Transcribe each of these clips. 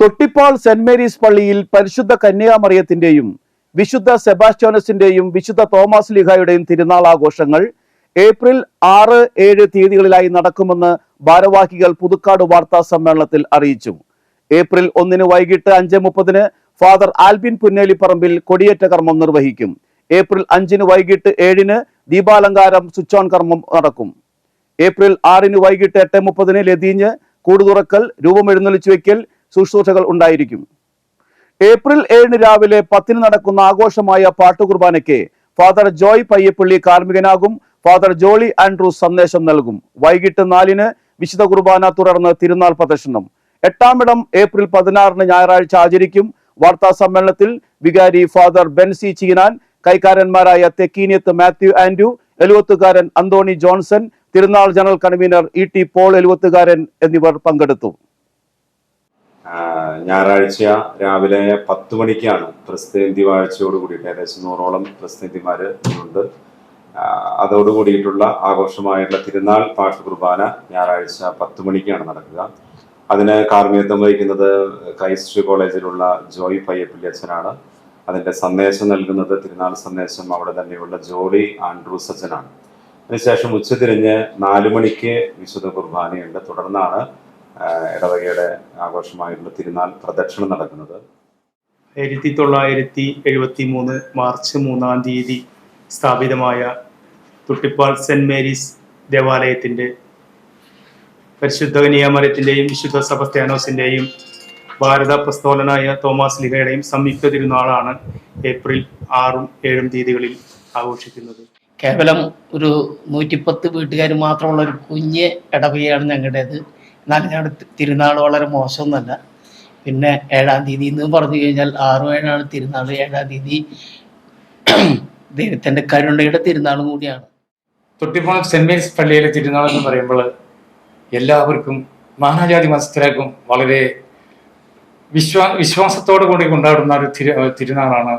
Thottippal saint Mary's പള്ളിയിൽ പരിശുദ്ധ കന്യാമറിയത്തിന്റെയും വിശുദ്ധ സെബാസ്റ്റ്യോനസിന്റെയും വിശുദ്ധ തോമസ് ലിഹായുടെയും തിരുനാൾ ആഘോഷങ്ങൾ ഏപ്രിൽ ആറ് ഏഴ് തീയതികളിലായി നടക്കുമെന്ന് ഭാരവാഹികൾ പുതുക്കാട് വാർത്താ സമ്മേളനത്തിൽ അറിയിച്ചു. ഏപ്രിൽ ഒന്നിന് വൈകിട്ട് അഞ്ച് മുപ്പതിന് ഫാദർ ആൽബിൻ പുന്നേലിപ്പറമ്പിൽ കൊടിയേറ്റ കർമ്മം നിർവഹിക്കും. ഏപ്രിൽ അഞ്ചിന് വൈകിട്ട് ഏഴിന് ദീപാലങ്കാരം സ്വിച്ച് ഓൺ കർമ്മം നടക്കും. ഏപ്രിൽ ആറിന് വൈകിട്ട് എട്ട് മുപ്പതിന് ലതീഞ്ഞ് കൂടുതുറക്കൽ രൂപമെഴുന്നള്ളിച്ചു വയ്ക്കൽ ശുശ്രൂഷകൾ ഉണ്ടായിരിക്കും. ഏപ്രിൽ ഏഴിന് രാവിലെ പത്തിന് നടക്കുന്ന ആഘോഷമായ പാട്ടുകുർബാനയ്ക്ക് ഫാദർ ജോയ് പയ്യപ്പള്ളി കാർമ്മികനാകും. ഫാദർ ജോളി ആൻഡ്രൂസ് സന്ദേശം നൽകും. വൈകിട്ട് നാലിന് വിശുദ്ധ കുർബാന തുടർന്ന് തിരുനാൾ പ്രദർശനം എട്ടാമിടം ഏപ്രിൽ പതിനാറിന് ഞായറാഴ്ച ആചരിക്കും. വാർത്താ സമ്മേളനത്തിൽ വികാരി ഫാദർ ബെൻസി ചീനാൻ കൈക്കാരന്മാരായ തെക്കീനിയത്ത് മാത്യു ആൻഡ്രു എലുവത്തുകാരൻ അന്തോണി ജോൺസൺ തിരുനാൾ general convener E T Paul Eluvathukaran എന്നിവർ പങ്കെടുത്തു. ഞായറാഴ്ച രാവിലെ പത്ത് മണിക്കാണ് പ്രസിദ്ധി വാഴ്ചയോട് കൂടിയിട്ട് ഏകദേശം നൂറോളം പ്രസിദ്ധിമാര് ഉണ്ട് അതോട് കൂടിയിട്ടുള്ള ആഘോഷമായിട്ടുള്ള തിരുനാൾ പാട്ട് കുർബാന ഞായറാഴ്ച പത്ത് മണിക്കാണ് നടക്കുക. അതിന് കാർമ്മികത്വം വഹിക്കുന്നത് ക്രൈസ്റ്റ് കോളേജിലുള്ള ജോയി പയ്യപ്പള്ളി അച്ഛനാണ്. അതിന്റെ സന്ദേശം നൽകുന്നത് തിരുനാൾ സന്ദേശം അവിടെ തന്നെയുള്ള ജോളി ആൻഡ്രൂസ് അച്ഛനാണ് അതിനുശേഷം ഉച്ചതിരിഞ്ഞ് നാലു മണിക്ക് വിശുദ്ധ കുർബാനയുണ്ട്. തുടർന്നാണ് ഇടവകയുടെ ആഘോഷമായിട്ടുള്ള തിരുനാൾ പ്രദക്ഷിണം നടക്കുന്നത്. ആയിരത്തി തൊള്ളായിരത്തി എഴുപത്തി മൂന്ന് മാർച്ച് മൂന്നാം തീയതി സ്ഥാപിതമായ തുട്ടിപ്പാൾ സെന്റ് മേരീസ് ദേവാലയത്തിന്റെ പരിശുദ്ധ കനിയാമരത്തിന്റെയും വിശുദ്ധ സബസ്ത്യാനോസിന്റെയും ഭാരത പ്രസ്തോലനായ തോമസ് ലിഹയുടെയും സംയുക്ത തിരുനാളാണ് ഏപ്രിൽ ആറും ഏഴും തീയതികളിൽ ആഘോഷിക്കുന്നത്. കേവലം ഒരു നൂറ്റിപ്പത്ത് വീട്ടുകാർ മാത്രമുള്ള ഒരു കുഞ്ഞ് ഇടവകയാണ് ഞങ്ങളുടേത്. എന്നാൽ ഞങ്ങളുടെ തിരുനാൾ വളരെ മോശമൊന്നുമല്ല. പിന്നെ ഏഴാം തീയതി എന്ന് പറഞ്ഞു കഴിഞ്ഞാൽ ആറും ഏഴാണ് തിരുനാൾ. ഏഴാം തീയതി ദൈവത്തിന്റെ കരുണയുടെ തിരുനാളും കൂടിയാണ്. തൊട്ടിപ്പോൾ സെന്റ് മേരീസ് പള്ളിയിലെ തിരുനാൾ എന്ന് പറയുമ്പോൾ എല്ലാവർക്കും നാനാജാതി മതസ്ഥരാക്കും വളരെ വിശ്വാ വിശ്വാസത്തോടു കൂടി കൊണ്ടാടുന്ന ഒരു തിരു തിരുനാളാണ്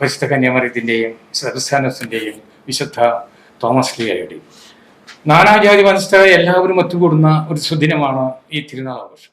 പരിശുദ്ധ കന്യാമറിയത്തിന്റെയും സെബസ്റ്റാനസിന്റെയും വിശുദ്ധ തോമസ് ലിയയുടെയും നാനാജാതി മനസ്സിലായ എല്ലാവരും ഒത്തുകൂടുന്ന ഒരു സുദിനമാണ് ഈ തിരുനാൾ ആഘോഷം